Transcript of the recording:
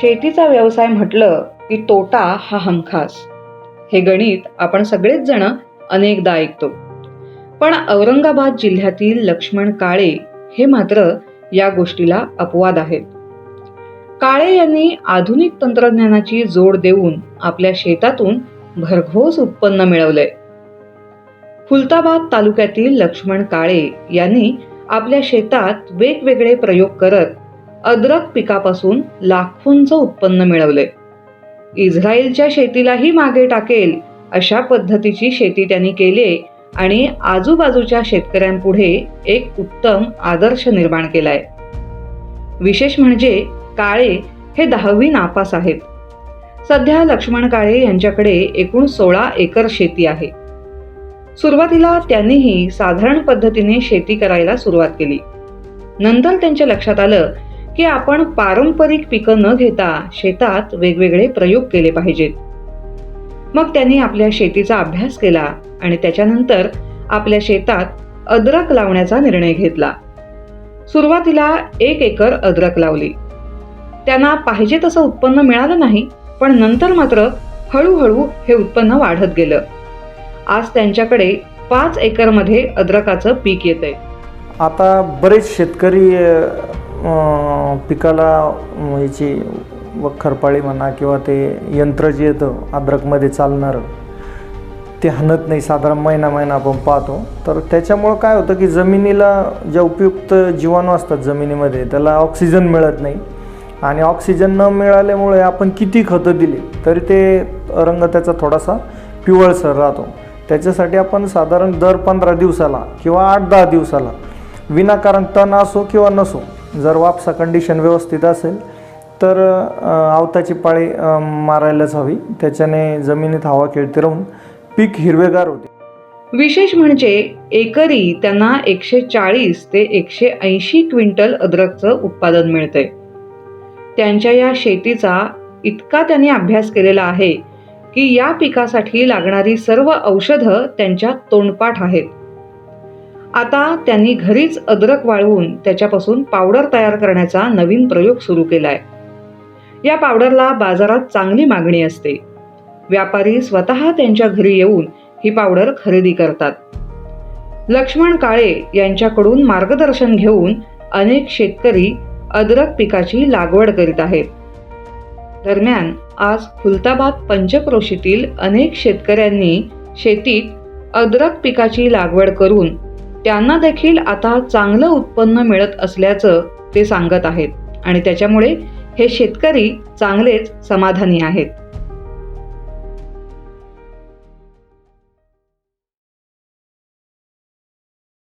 शेतीचा व्यवसाय म्हटलं की तोटा हा हमखास. हे गणित आपण सगळेच जण अनेकदा ऐकतो. पण औरंगाबाद जिल्ह्यातील लक्ष्मण काळे हे मात्र या गोष्टीला अपवाद आहेत. काळे यांनी आधुनिक तंत्रज्ञानाची जोड देऊन आपल्या शेतातून भरघोस उत्पन्न मिळवलंय. खुलताबाद तालुक्यातील लक्ष्मण काळे यांनी आपल्या शेतात वेगवेगळे प्रयोग करत अद्रक पिकापासून लाखोंचं उत्पन्न मिळवलंय इस्रायलच्या शेतीलाही मागे टाकेल अशा पद्धतीची शेती त्यांनी केली आणि आजूबाजूच्या शेतकऱ्यांपुढे एक उत्तम आदर्श निर्माण केलाय विशेष म्हणजे काळे हे दहावी नापास आहेत. सध्या लक्ष्मण काळे यांच्याकडे एकूण सोळा एकर शेती आहे. सुरुवातीला त्यांनीही साधारण पद्धतीने शेती करायला सुरुवात केली. नंतर त्यांच्या लक्षात आलं की आपण पारंपरिक पिकं न घेता शेतात वेगवेगळे प्रयोग केले पाहिजेत. मग त्यांनी आपल्या शेतीचा अभ्यास केला आणि त्याच्यानंतर आपल्या शेतात अद्रक लावण्याचा निर्णय घेतला. सुरुवातीला एक एकर अद्रक लावली. त्यांना पाहिजे तसं उत्पन्न मिळालं नाही पण नंतर मात्र हळूहळू हे उत्पन्न वाढत गेलं. आज त्यांच्याकडे पाच एकरमध्ये अद्रकाचं पीक येतंय. आता बरेच शेतकरी पिकाला अं, याची खरपाळी म्हणा किंवा ते यंत्र जे येतं अद्रकमध्ये चालणारं ते हनत नाही. साधारण महिना महिना आपण पाहतो. तर त्याच्यामुळं काय होतं की जमिनीला ज्या उपयुक्त जीवाणू असतात जमिनीमध्ये त्याला ऑक्सिजन मिळत नाही. आणि ऑक्सिजन न मिळाल्यामुळे आपण किती खतं दिली तरी ते रंग त्याचा थोडासा पिवळसर राहतो. त्याच्यासाठी आपण साधारण दर पंधरा दिवसाला किंवा आठ दहा दिवसाला विनाकारण तण असो किंवा नसो जर वापसा कंडिशन व्यवस्थित असेल तर आवताची पाळी मारायलाच हवी. त्याच्याने जमिनीत हवा खेळते राहून पीक हिरवेगार होते. विशेष म्हणजे एकरी त्यांना एकशे चाळीस ते एकशे ऐंशी क्विंटल अद्रकचं उत्पादन मिळते त्यांच्या या शेतीचा इतका त्यांनी अभ्यास केलेला आहे की या पिकासाठी लागणारी सर्व औषधं त्यांच्या तोंडपाठ आहेत. आता त्यांनी घरीच अद्रक वाळवून त्याच्यापासून पावडर तयार करण्याचा नवीन प्रयोग सुरू केला आहे या पावडरला बाजारात चांगली मागणी असते. व्यापारी स्वतः त्यांच्या घरी येऊन ही पावडर खरेदी करतात. लक्ष्मण काळे यांच्याकडून मार्गदर्शन घेऊन अनेक शेतकरी अद्रक पिकाची लागवड करीत आहेत. दरम्यान आज खुलताबाद पंचक्रोशीतील अनेक शेतकऱ्यांनी शेतीत अद्रक पिकाची लागवड करून त्यांना देखील आता चांगलं उत्पन्न मिळत असल्याचं ते सांगत आहेत. आणि त्याच्यामुळे हे शेतकरी चांगलेच समाधानी आहेत.